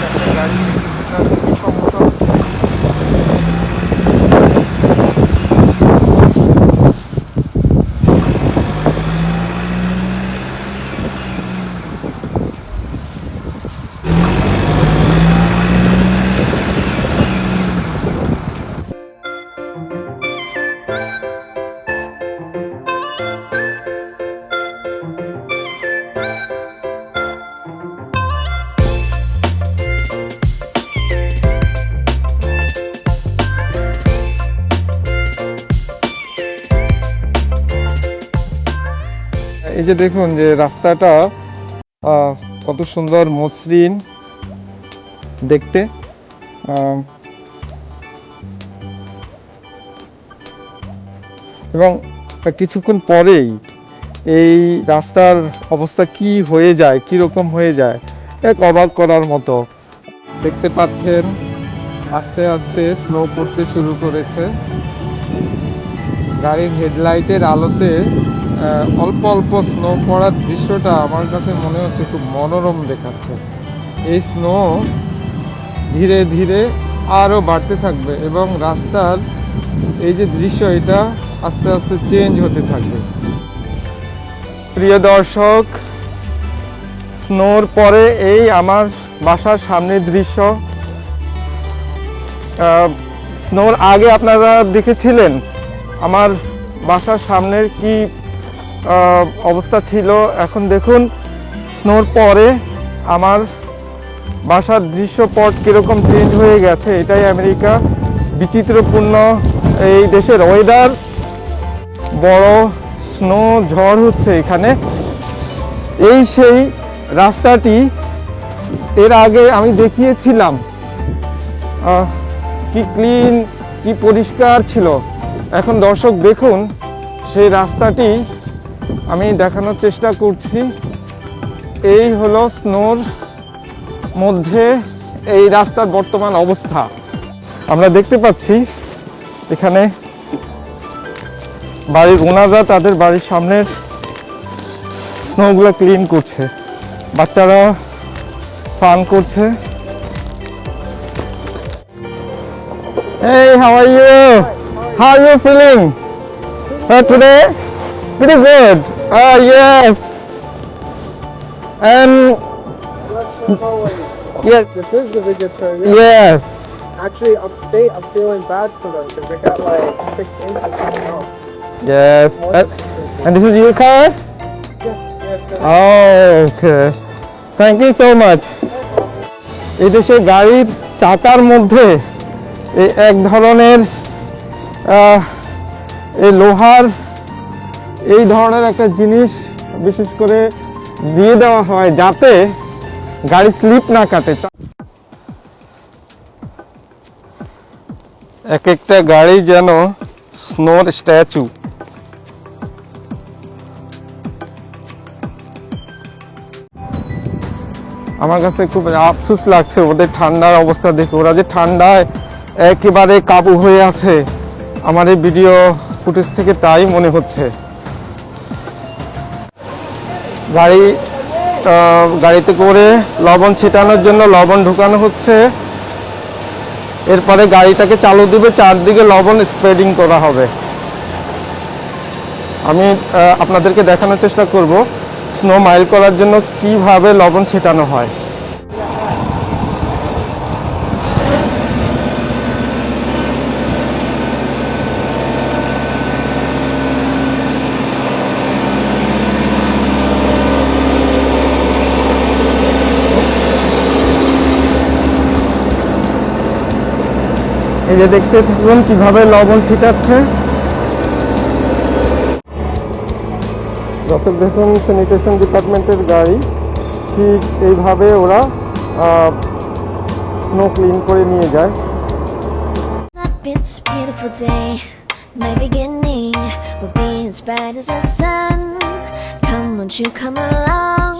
Конечно, я не এই যে দেখুন যে রাস্তাটা কত সুন্দর মসৃণ দেখতে। এবং কিছুক্ষণ পরেই এই রাস্তার অবস্থা কি হয়ে যায় কি রকম হয়ে যায়, এক অবাক করার মতো। দেখতে পাচ্ছেন, আস্তে আস্তে স্নো পড়তে শুরু করেছে। গাড়ির হেডলাইটের আলোতে অল্প অল্প স্নো পড়ার দৃশ্যটা আমার কাছে মনে হচ্ছে খুব মনোরম দেখাচ্ছে। এই স্নো ধীরে ধীরে আরও বাড়তে থাকবে এবং রাস্তার এই যে দৃশ্য, এটা আস্তে আস্তে চেঞ্জ হতে থাকবে। প্রিয় দর্শক স্নোর পরে এই আমার বাসার সামনের দৃশ্য। স্নোর আগে আপনারা দেখেছিলেন আমার বাসার সামনের কি অবস্থা ছিল। এখন দেখুন স্নোর পরে আমার বাসার দৃশ্যপট কীরকম চেঞ্জ হয়ে গেছে, এটাই আমেরিকা। বিচিত্রপূর্ণ এই দেশের ওয়েদার বড় স্নো ঝড় হচ্ছে এখানে। এই সেই রাস্তাটি, এর আগে আমি দেখিয়েছিলাম। কি ক্লিন কি পরিষ্কার ছিল। এখন দর্শক দেখুন, সেই রাস্তাটি আমি দেখানোর চেষ্টা করছি। এই হলো স্নোর মধ্যে এই রাস্তার বর্তমান অবস্থা। আমরা দেখতে পাচ্ছি এখানে বাড়ির ওনাররা তাদের বাড়ির সামনের স্নোগুলো ক্লিন করছে। বাচ্চারা ফান করছে। Hey, how are you? How are you feeling? Pretty good. Oh, yes. And yes, This is the biggest turn. yes. Actually, upstate, I'm feeling bad for them because they got like six inches of snow. Yes. Uh, and this is your car? Oh, okay. Thank you so much. এই দেশে গাড়ির চাকার মধ্যে এই এক ধরনের আহ, এই লোহার এই ধরনের একটা জিনিস বিশেষ করে দিয়ে দেওয়া হয় যাতে গাড়ি স্লিপ না কাটে। এক একটা গাড়ি যেন স্নোর স্ট্যাচু। আমার কাছে খুব আফসোস লাগছে ওদের ঠান্ডার অবস্থা দেখে। ওরা যে ঠান্ডায় একেবারে কাবু হয়ে আছে। আমার এই ভিডিও ফুটেজ থেকে তাই মনে হচ্ছে। গাড়ি গাড়িতে করে লবণ ছিটানোর জন্য লবণ ঢুকানো হচ্ছে। এরপরে গাড়িটাকে চালু দিবে, চারদিকে লবণ স্প্রেডিং করা হবে। আমি আপনাদেরকে দেখানোর চেষ্টা করব স্নো মাইল করার জন্য কীভাবে লবণ ছিটানো হয়। এই যে দেখতে থাকুন কীভাবে লবণ ছিটাচ্ছে। ডক্টর দেখুন স্যানিটেশন ডিপার্টমেন্টের গাড়ি ঠিক এইভাবে ওরা স্নো ক্লিন করে নিয়ে যায়। My beginning Come won't you come along?